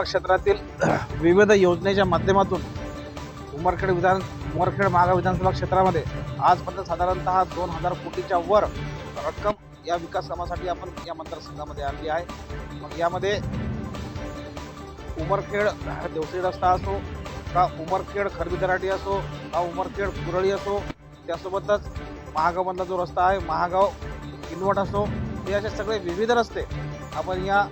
विधानसभा क्षेत्रातील विविध योजनेच्या माध्यमातून उमरखेड विधान उमरखेड महागाव विधानसभा क्षेत्रामध्ये आजपर्यंत साधारणतः दोन हजार कोटीच्या वर रक्कम या विकास कामासाठी आपण या मतदारसंघामध्ये आणली आहे. मग यामध्ये उमरखेड देवसरी रस्ता असो का उमरखेड खरबी दराटी असो का उमरखेड कुरळी असो त्यासोबतच महागावमधला जो रस्ता आहे महागाव किनवट असो हे असे सगळे विविध रस्ते आपण या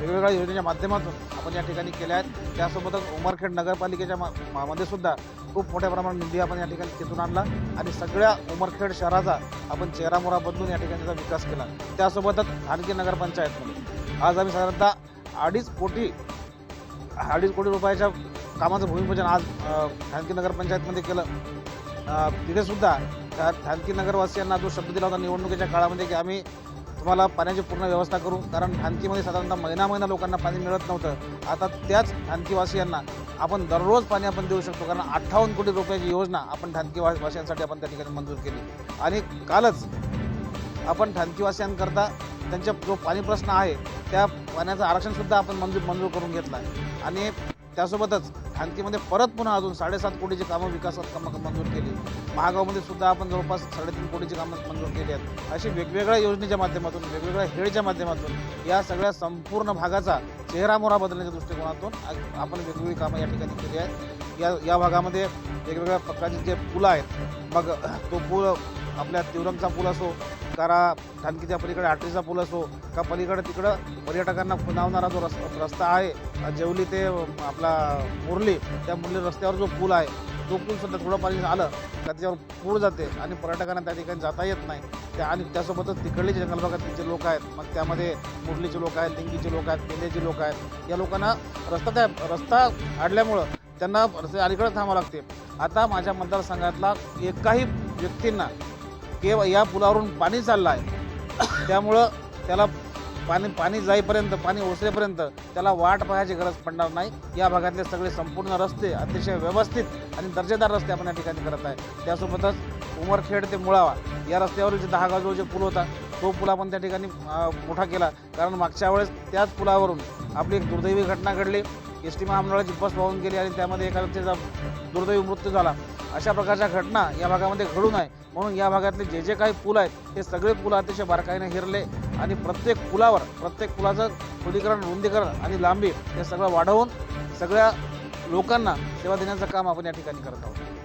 वेगवेगळ्या योजनेच्या माध्यमातून आपण या ठिकाणी केल्या आहेत. त्यासोबतच उमरखेड नगरपालिकेच्या मा- मध्ये सुद्धा खूप मोठ्या प्रमाणात निधी आपण या ठिकाणी तिथून आणला आणि सगळ्या उमरखेड शहराचा आपण चेहरामोरा बदलून या ठिकाणीचा विकास केला. त्यासोबतच खानगी नगरपंचायतमध्ये आज आम्ही साधारणतः अडीच कोटी अडीच कोटी रुपयाच्या कामाचं भूमिपूजन आज खानकी नगरपंचायतमध्ये केलं. तिथेसुद्धा त्या खानगी नगरवासियांना जो शब्द दिला होता निवडणुकीच्या काळामध्ये की आम्ही तुम्हाला पाण्याची पूर्ण व्यवस्था करू. कारण ठाणकीमध्ये साधारणतः महिना महिना लोकांना पाणी मिळत नव्हतं. आता त्याच ठाणकीवासियांना आपण दररोज पाणी आपण देऊ शकतो. कारण अठ्ठावन्न कोटी रुपयाची योजना आपण ठाणकी आपण त्या ठिकाणी मंजूर केली. आणि कालच आपण ठाणकीवासियांकरता त्यांच्या जो पाणी प्रश्न आहे त्या पाण्याचं आरक्षणसुद्धा आपण मंजूर मंजूर करून घेतला. आहे आणि त्यासोबतच खानकीमध्ये परत पुन्हा अजून साडेसात कोटीची कामं विकासात कामं मंजूर केली. महागावमध्ये सुद्धा आपण जवळपास साडेतीन कोटीची कामं मंजूर केली आहेत. अशी वेगवेगळ्या योजनेच्या माध्यमातून वेगवेगळ्या हेडच्या माध्यमातून या सगळ्या संपूर्ण भागाचा चेहरामोहरा बदलण्याच्या दृष्टिकोनातून आपण वेगवेगळी कामं या ठिकाणी केली आहेत. या या भागामध्ये वेगवेगळ्या प्रकारचे जे पुलं आहेत मग तो पूल आपल्या तिवरंगचा पूल असो कारा ठाणकीच्या पलीकडे आटरीचा पूल असो का पलीकडे तिकडं पर्यटकांना खुणावणारा जो रस रस्ता आहे जेवली ते आपला मुरली त्या मुरली रस्त्यावर जो पूल आहे तो पूल सुद्धा थोडं पाणी आलं का त्याच्यावर पूर जाते आणि पर्यटकांना त्या ठिकाणी जाता येत नाही. त्या आणि त्यासोबतच तिकडले जे जंगल भागातले जे लोक आहेत मग त्यामध्ये मुरलीचे लोक आहेत लिंगीचे लोक आहेत पेंद्याचे लोक आहेत या लोकांना रस्ता त्या रस्ता अडल्यामुळं त्यांना रस्ते अलीकडे थांबावं लागते. आता माझ्या मतदारसंघातला एकाही व्यक्तींना केव या पुलावरून पाणी चाललं आहे त्यामुळं त्याला पाणी पाणी जाईपर्यंत पाणी ओसरेपर्यंत त्याला वाट पाहायची गरज पडणार नाही. या भागातले सगळे संपूर्ण रस्ते अतिशय व्यवस्थित आणि दर्जेदार रस्ते आपण या ठिकाणी करत आहे. त्यासोबतच उमरखेड ते मुळावा या रस्त्यावरील जे दहा गाजो जे पूल होता तो पूल आपण त्या ठिकाणी मोठा केला. कारण मागच्या वेळेस त्याच पुलावरून आपली एक दुर्दैवी घटना घडली. एस टी महामंडळाची बस वाहून गेली आणि त्यामध्ये एका व्यक्तीचा दुर्दैवी मृत्यू झाला. अशा प्रकारच्या घटना या भागामध्ये घडू नये. म्हणून या भागातले जे जे काही पूल आहेत ते सगळे पूल अतिशय बारकाईने हिरले आणि प्रत्येक पुलावर प्रत्येक पुलाचं खोलीकरण रुंदीकरण आणि लांबी हे सगळं वाढवून सगळ्या लोकांना सेवा देण्याचं काम आपण या ठिकाणी करत आहोत.